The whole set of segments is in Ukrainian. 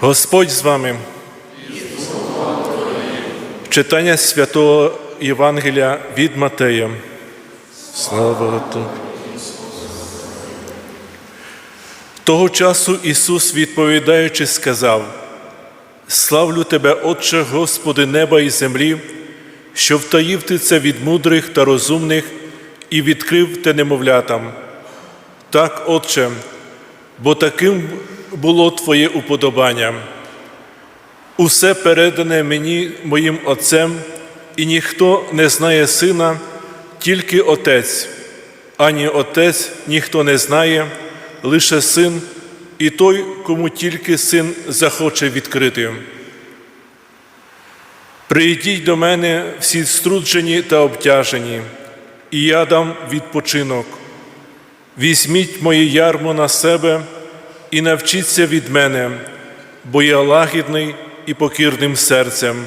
Господь з вами. Читання святого Євангелія від Матея. Слава Тобі. Того часу Ісус, відповідаючи, сказав: Славлю Тебе, Отче Господи неба і землі, що втаїв ти це від мудрих та розумних і відкрив те немовлятам. Так, Отче, бо таким було Твоє уподобання. Усе передане мені моїм Отцем, і ніхто не знає Сина, тільки Отець, ані Отець ніхто не знає, лише Син, і той, кому тільки Син захоче відкрити. Прийдіть до мене всі струджені та обтяжені, і я дам відпочинок. Візьміть моє ярмо на себе і навчіться від мене, бо я лагідний і покірним серцем,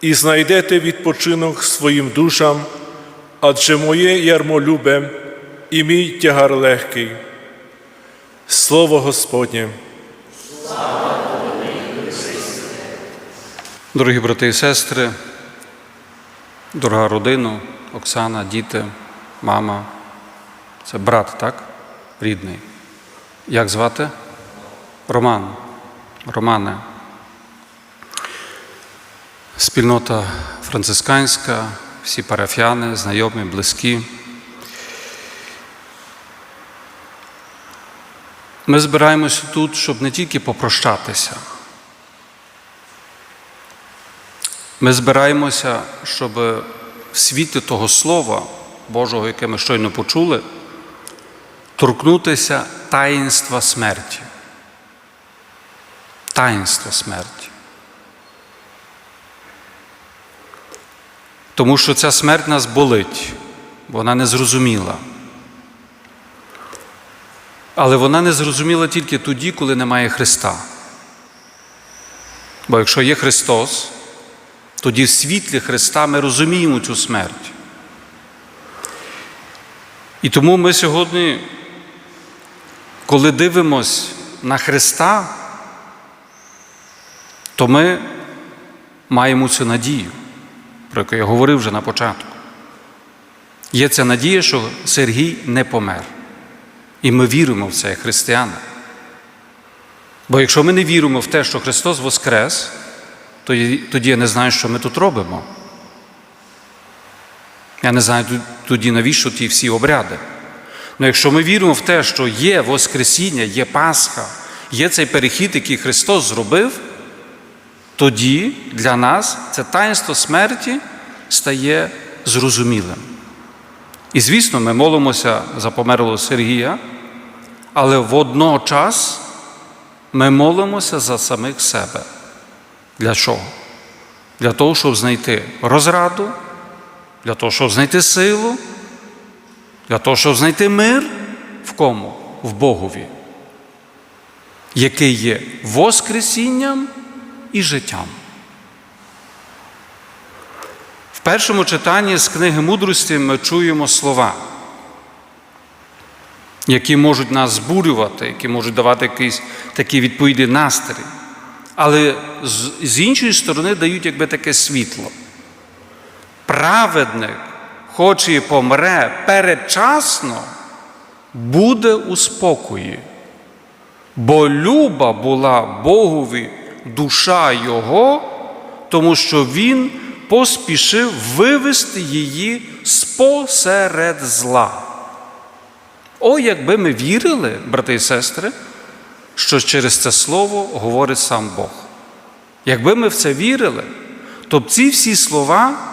і знайдете відпочинок своїм душам, адже моє ярмо любе і мій тягар легкий. Слово Господнє. Дорогі брати і сестри, дорога родина, Оксана, діти, мама, це брат, так? Рідний. Як звати? Роман. Романе. Спільнота францисканська, всі парафіяни, знайомі, близькі. Ми збираємося тут, щоб не тільки попрощатися. Ми збираємося, щоб в світі того Слова Божого, яке ми щойно почули, торкнутися таїнства смерті. Таїнства смерті. Тому що ця смерть нас болить, вона не зрозуміла. Але вона не зрозуміла тільки тоді, коли немає Христа. Бо якщо є Христос, тоді в світлі Христа ми розуміємо цю смерть. І тому ми сьогодні, коли дивимось на Христа, то ми маємо цю надію, про яку я говорив вже на початку. Є ця надія, що Сергій не помер. І ми віримо в це, як християни. Бо якщо ми не віримо в те, що Христос Воскрес, тоді, тоді я не знаю, що ми тут робимо. Я не знаю тоді, навіщо ті всі обряди. Але якщо ми віримо в те, що є Воскресіння, є Пасха, є цей перехід, який Христос зробив, тоді для нас це таїнство смерті стає зрозумілим. І, звісно, ми молимося за померлого Сергія, але водночас ми молимося за самих себе. Для чого? Для того, щоб знайти розраду, для того, щоб знайти силу, для того, щоб знайти мир в кому? В Богові, який є Воскресінням і життям. В першому читанні з книги мудрості ми чуємо слова, які можуть нас збурювати, які можуть давати якийсь такий відповідний настрій але з іншої сторони дають якби таке світло. Праведник, хоч і помре передчасно, буде у спокої, бо люба була Богові душа Його, тому що Він поспішив вивести її спосеред зла. О, якби ми вірили, брати і сестри, що через це слово говорить сам Бог. Якби ми в це вірили, то б ці всі слова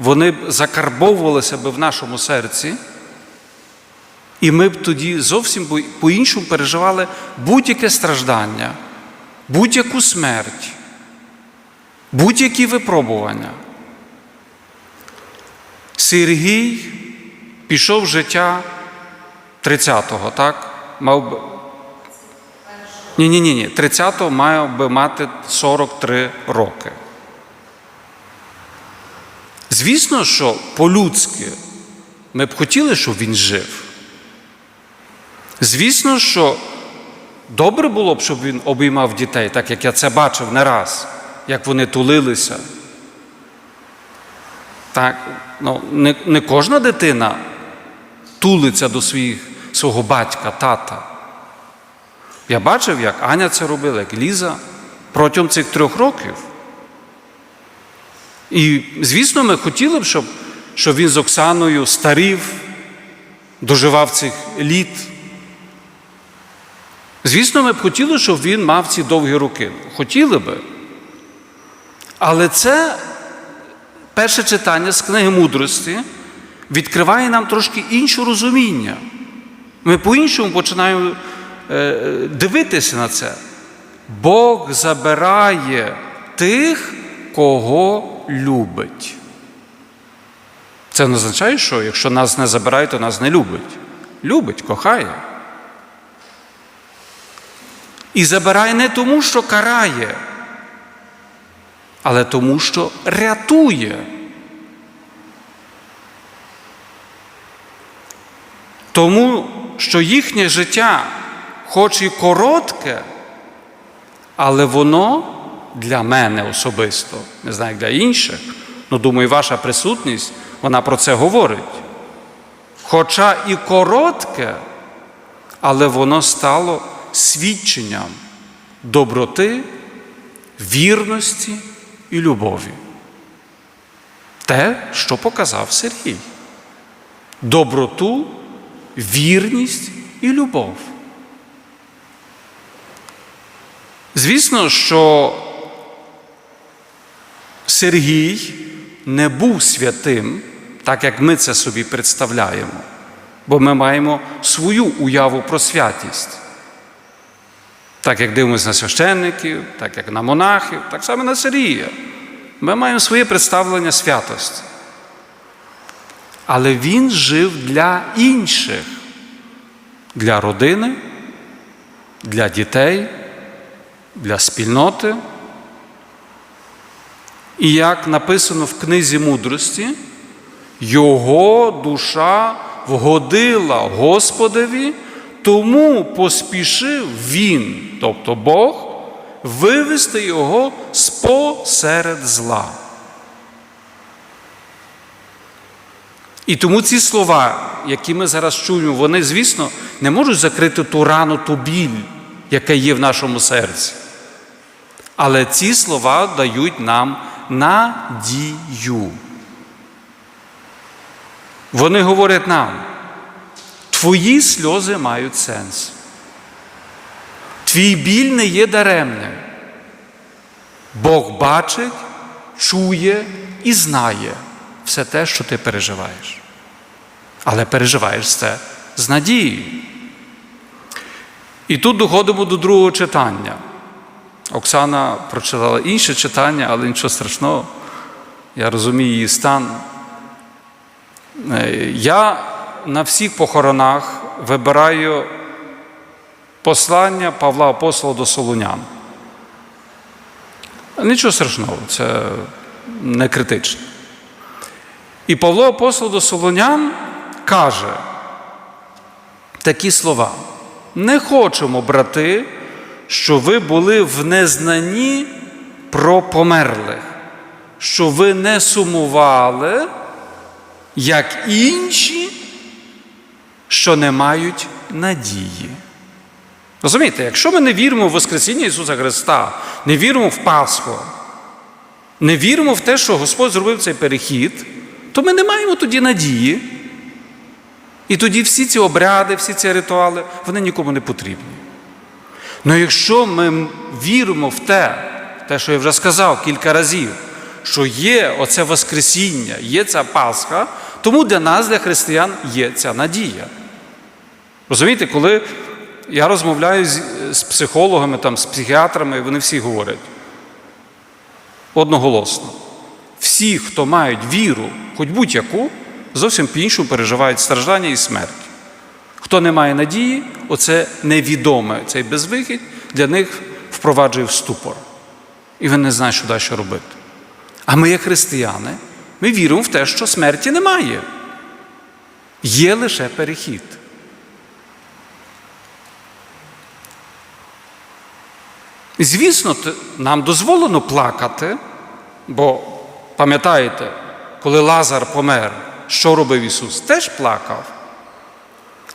вони б закарбовувалися б в нашому серці, і ми б тоді зовсім по-іншому переживали будь-яке страждання, будь-яку смерть, будь-які випробування. Сергій пішов в життя 30-го, так? Мав би. Ні, ні, ні, ні. 30-го мав би мати 43 роки. Звісно, що по-людськи ми б хотіли, щоб він жив. Звісно, що Добре було б, щоб він обіймав дітей, так як я це бачив не раз, як вони тулилися. Так, ну, не, не кожна дитина тулиться до своїх, свого батька, тата. Я бачив, як Аня це робила, як Ліза протягом цих трьох років. І, звісно, ми хотіли б, щоб, щоб він з Оксаною старів, доживав цих літ. Звісно, ми б хотіли, щоб він мав ці довгі роки. Хотіли би. Але це перше читання з книги мудрості відкриває нам трошки інше розуміння. Ми по-іншому починаємо е, дивитися на це. Бог забирає тих, кого любить. Це не означає, що якщо нас не забирають, то нас не любить. Любить, кохає. І забирає не тому, що карає, але тому, що рятує. Тому що їхнє життя, хоч і коротке, але воно для мене особисто, не знаю, для інших, ну думаю, ваша присутність, вона про це говорить. Хоча і коротке, але воно стало свідченням доброти, вірності і любові. Те, що показав Сергій. Доброту, вірність і любов. Звісно, що Сергій не був святим, так як ми це собі представляємо, бо ми маємо свою уяву про святість. Так як дивимося на священників, так як на монахів, так само на Сергія. Ми маємо своє представлення святості. Але він жив для інших, для родини, для дітей, для спільноти. І як написано в книзі мудрості, його душа вгодила Господові, тому поспішив він, тобто Бог, вивести його спосеред зла. І тому ці слова, які ми зараз чуємо, вони, звісно, не можуть закрити ту рану, ту біль, яка є в нашому серці. Але ці слова дають нам надію. Вони говорять нам, твої сльози мають сенс. Твій біль не є даремним. Бог бачить, чує і знає все те, що ти переживаєш. Але переживаєш це з надією. І тут доходимо до другого читання. Оксана прочитала інше читання, але нічого страшного. Я розумію її стан. Е, Я на всіх похоронах вибираю послання Павла Апостола до Солунян. Нічого страшного, це не критично. І Павло Апостол до Солонян каже такі слова: не хочемо, брати, що ви були в незнанні про померлих, що ви не сумували, як інші, що не мають надії. Розумієте, якщо ми не віримо в Воскресіння Ісуса Христа, не віримо в Пасху, не віримо в те, що Господь зробив цей перехід, то ми не маємо тоді надії. І тоді всі ці обряди, всі ці ритуали, вони нікому не потрібні. Але якщо ми віримо в те, те, що я вже сказав кілька разів, що є оце Воскресіння, є ця Пасха, тому для нас, для християн, є ця надія. Розумієте, коли я розмовляю з, з психологами, там, з психіатрами, вони всі говорять одноголосно. Всі, хто мають віру, хоч будь-яку, зовсім по-іншому переживають страждання і смерть. Хто не має надії, оце невідоме, цей безвихідь для них впроваджує в ступор. І вони не знають, що далі робити. А ми, як християни, ми віримо в те, що смерті немає. Є лише перехід. Звісно, нам дозволено плакати, бо пам'ятаєте, коли Лазар помер, що робив Ісус? Теж плакав.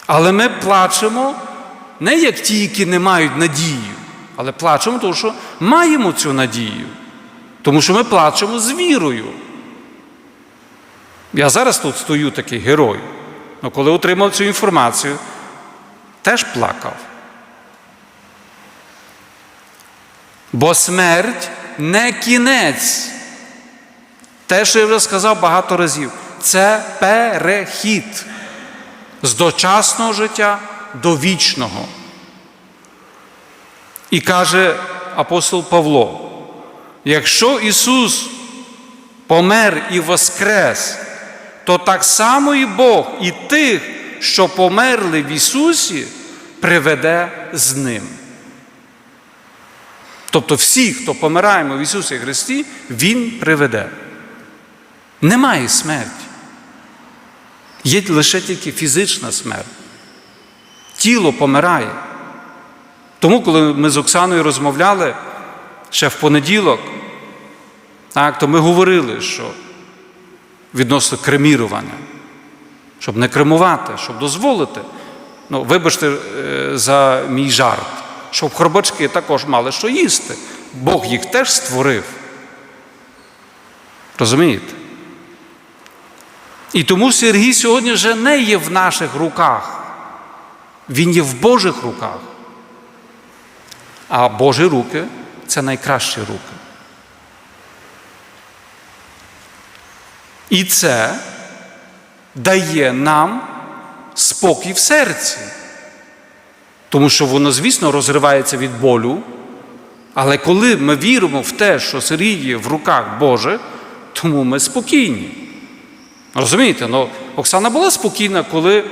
Але ми плачемо не як ті, які не мають надію, але плачемо, тому що маємо цю надію. Тому що ми плачемо з вірою. Я зараз тут стою такий герой. але коли отримав цю інформацію, теж плакав. Бо смерть не кінець. Те, що я вже сказав багато разів, це перехід з дочасного життя до вічного. І каже апостол Павло: якщо Ісус помер і воскрес, то так само і Бог і тих, що померли в Ісусі, приведе з Ним. Тобто всі, хто помираємо в Ісусі Христі, Він приведе. Немає смерті. Є лише тільки фізична смерть. Тіло помирає. Тому, коли ми з Оксаною розмовляли ще в понеділок, так, то ми говорили, що відносно кремірування, щоб не кремувати, щоб дозволити. Ну, вибачте е, за мій жарт, щоб хробачки також мали що їсти. Бог їх теж створив. Розумієте? І тому Сергій сьогодні вже не є в наших руках, він є в Божих руках. А Божі руки це найкращі руки. І це дає нам спокій в серці. Тому що воно, звісно, розривається від болю. Але коли ми віримо в те, що Сергій є в руках Божих, тому ми спокійні. Розумієте, ну, Оксана була спокійна, коли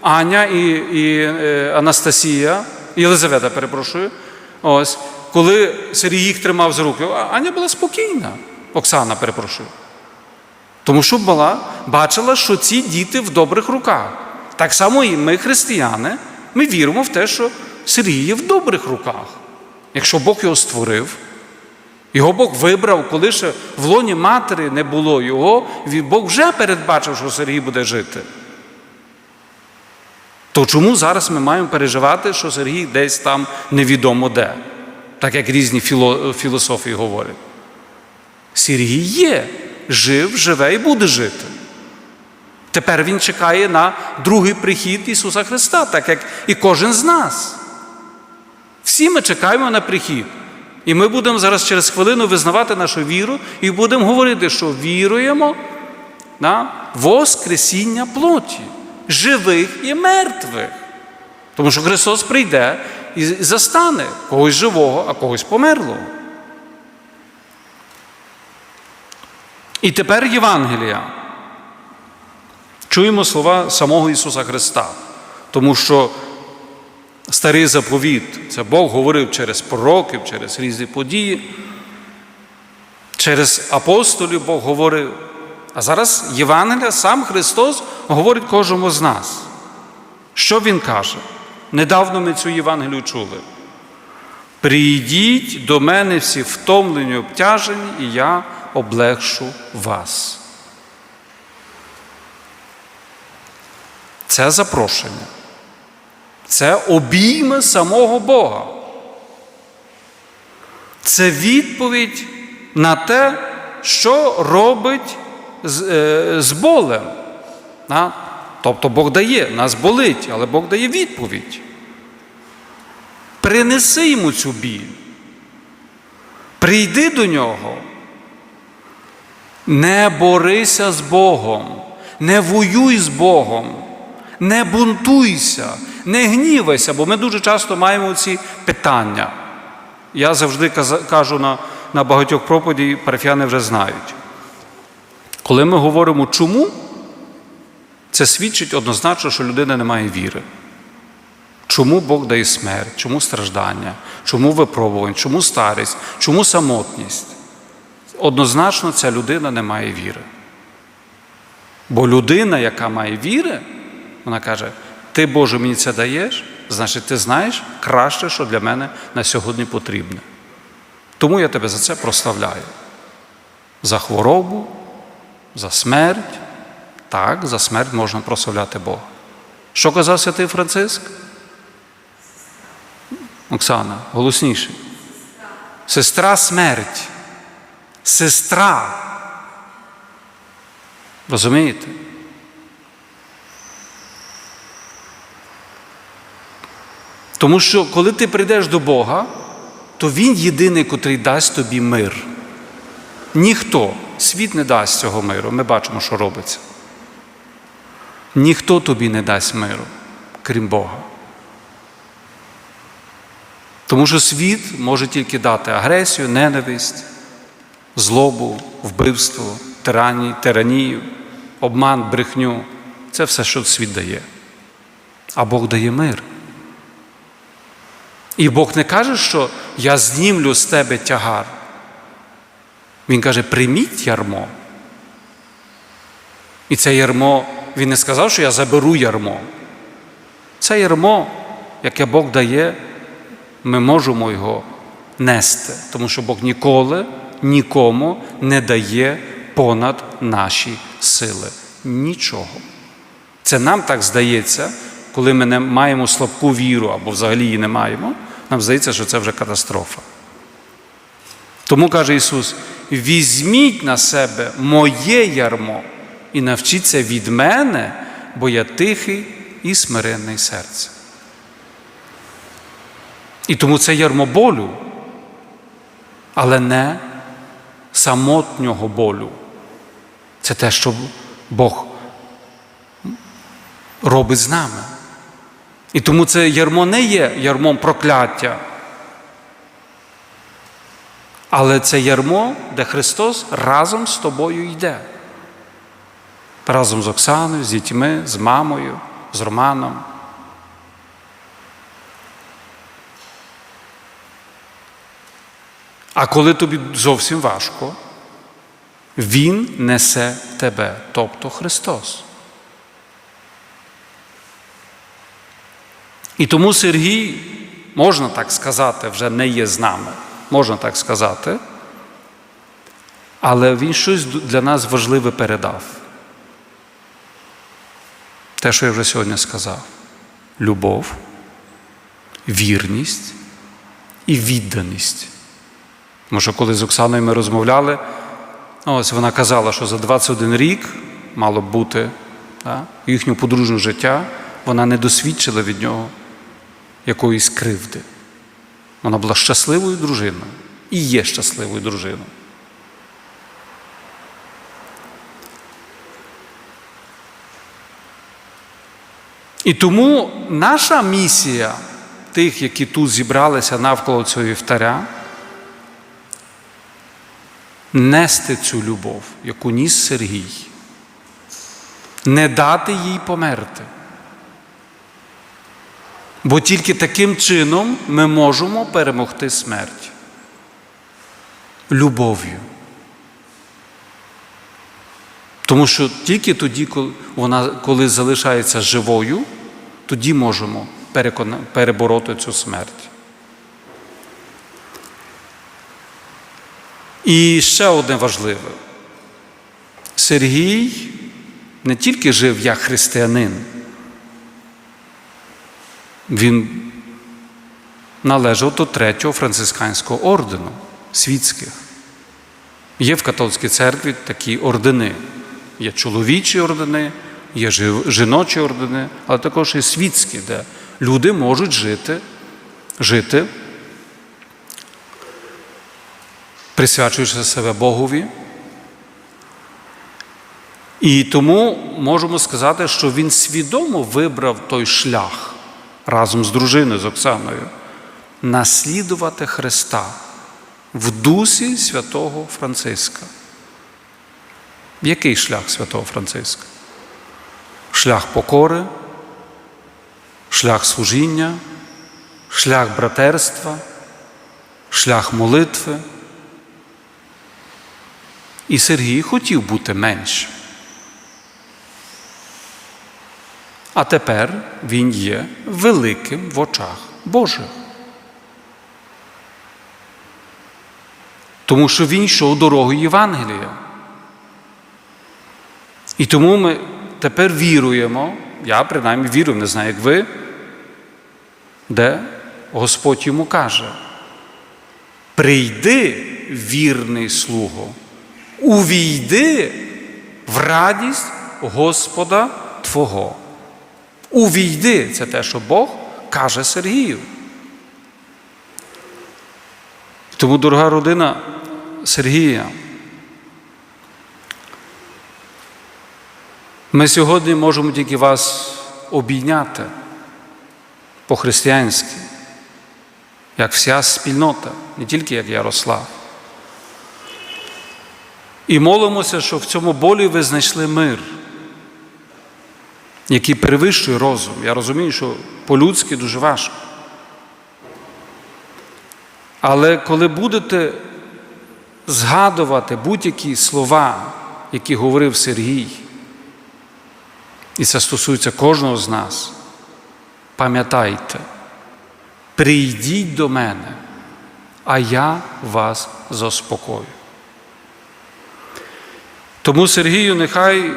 Аня і, і е, Анастасія, Єлизавета, перепрошую, ось, коли Сергій їх тримав за руки, Аня була спокійна. Оксана, перепрошую. Тому що була, бачила, що ці діти в добрих руках. Так само і ми, християни, ми віримо в те, що Сергій є в добрих руках. Якщо Бог його створив, його Бог вибрав, коли ще в лоні матері не було його, Бог вже передбачив, що Сергій буде жити. То чому зараз ми маємо переживати, що Сергій десь там невідомо де, так як різні філо, філософії говорять? Сергій є, жив, живе і буде жити. Тепер він чекає на другий прихід Ісуса Христа, так як і кожен з нас. Всі ми чекаємо на прихід. І ми будемо зараз через хвилину визнавати нашу віру і будемо говорити, що віруємо на Воскресіння плоті, живих і мертвих. Тому що Христос прийде і застане когось живого, а когось померлого. І тепер Євангелія. Чуємо слова самого Ісуса Христа, тому що старий заповіт це Бог говорив через пророків, через різні події, через апостолів Бог говорив. А зараз Євангелія, сам Христос говорить кожному з нас. Що Він каже? Недавно ми цю Євангелію чули. Прийдіть до мене всі втомлені, обтяжені, і я облегшу вас. Це запрошення. Це обійми самого Бога. Це відповідь на те, що робить з, е, болем. Тобто Бог дає, нас болить, але Бог дає відповідь. Принеси йому цю біль. Прийди до нього. Не борися з Богом, не воюй з Богом, не бунтуйся, не гнівайся, бо ми дуже часто маємо ці питання. Я завжди кажу на, на багатьох проповідей, парафіяни вже знають. Коли ми говоримо чому, це свідчить однозначно, що людина не має віри. Чому Бог дає смерть, чому страждання, чому випробування, чому старість, чому самотність? Однозначно ця людина не має віри. Бо людина, яка має віри, вона каже: Ти, Боже, мені це даєш, значить, ти знаєш краще, що для мене на сьогодні потрібне. Тому я тебе за це прославляю. За хворобу, за смерть. Так, за смерть можна прославляти Бога. Що казав святий Франциск? Оксана, голосніше. Сестра смерть. Сестра. Розумієте? Тому що коли ти прийдеш до Бога, то Він єдиний, котрий дасть тобі мир. Ніхто, світ не дасть цього миру. Ми бачимо, що робиться. Ніхто тобі не дасть миру, крім Бога. Тому що світ може тільки дати агресію, ненависть, злобу, вбивство, тиранію, тиранію, обман, брехню. Це все, що світ дає. А Бог дає мир. І Бог не каже, що я знімлю з тебе тягар. Він каже, прийміть ярмо. І це ярмо, він не сказав, що я заберу ярмо. Це ярмо, яке Бог дає, ми можемо його нести, тому що Бог ніколи нікому не дає понад наші сили. Нічого. Це нам так здається, коли ми не маємо слабку віру або взагалі її не маємо, нам здається, що це вже катастрофа. Тому каже Ісус: візьміть на себе моє ярмо і навчіться від мене, бо я тихий і смиренний серце. І тому це ярмо болю, але не самотнього болю. Це те, що Бог робить з нами. І тому це ярмо не є ярмом прокляття. Але це ярмо, де Христос разом з тобою йде. Разом з Оксаною, з дітьми, з мамою, з Романом. А коли тобі зовсім важко, Він несе тебе, тобто Христос. І тому Сергій, можна так сказати, вже не є з нами, можна так сказати, але він щось для нас важливе передав. Те, що я вже сьогодні сказав: любов, вірність і відданість. Тому що коли з Оксаною ми розмовляли, ось вона казала, що за 21 рік мало б бути так, їхнє подружнє життя, вона не досвідчила від нього якоїсь кривди. Вона була щасливою дружиною і є щасливою дружиною. І тому наша місія тих, які тут зібралися навколо цього вівтаря, нести цю любов, яку ніс Сергій, не дати їй померти. Бо тільки таким чином ми можемо перемогти смерть. Любов'ю. Тому що тільки тоді, коли вона коли залишається живою, тоді можемо перебороти цю смерть. І ще одне важливе. Сергій не тільки жив як християнин, він належав до третього францисканського ордену світських. Є в католицькій церкві такі ордени. Є чоловічі ордени, є жіночі ордени, але також і світські, де люди можуть жити, жити, присвячуючи себе Богові. І тому можемо сказати, що він свідомо вибрав той шлях разом з дружиною з Оксаною наслідувати Христа в дусі святого Франциска. Який шлях святого Франциска? Шлях покори, шлях служіння, шлях братерства, шлях молитви. І Сергій хотів бути меншим. А тепер він є великим в очах Божих. Тому що він йшов дорогою Євангелія. І тому ми тепер віруємо, я принаймні вірую, не знаю, як ви, де Господь йому каже: прийди, вірний слуго, увійди в радість Господа Твого. Увійди, це те, що Бог каже Сергію. Тому, дорога родина Сергія, ми сьогодні можемо тільки вас обійняти по-християнськи, як вся спільнота, не тільки як Ярослав. І молимося, що в цьому болі ви знайшли мир, який перевищує розум. Я розумію, що по-людськи дуже важко. Але коли будете згадувати будь-які слова, які говорив Сергій, і це стосується кожного з нас, пам'ятайте, прийдіть до мене, а я вас заспокою. Тому, Сергію, нехай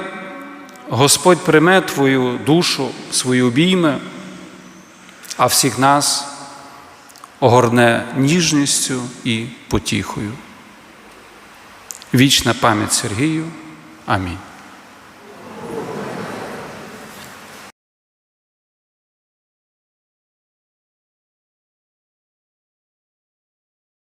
Господь прийме твою душу, свої обійми, а всіх нас огорне ніжністю і потіхою. Вічна пам'ять Сергію. Амінь.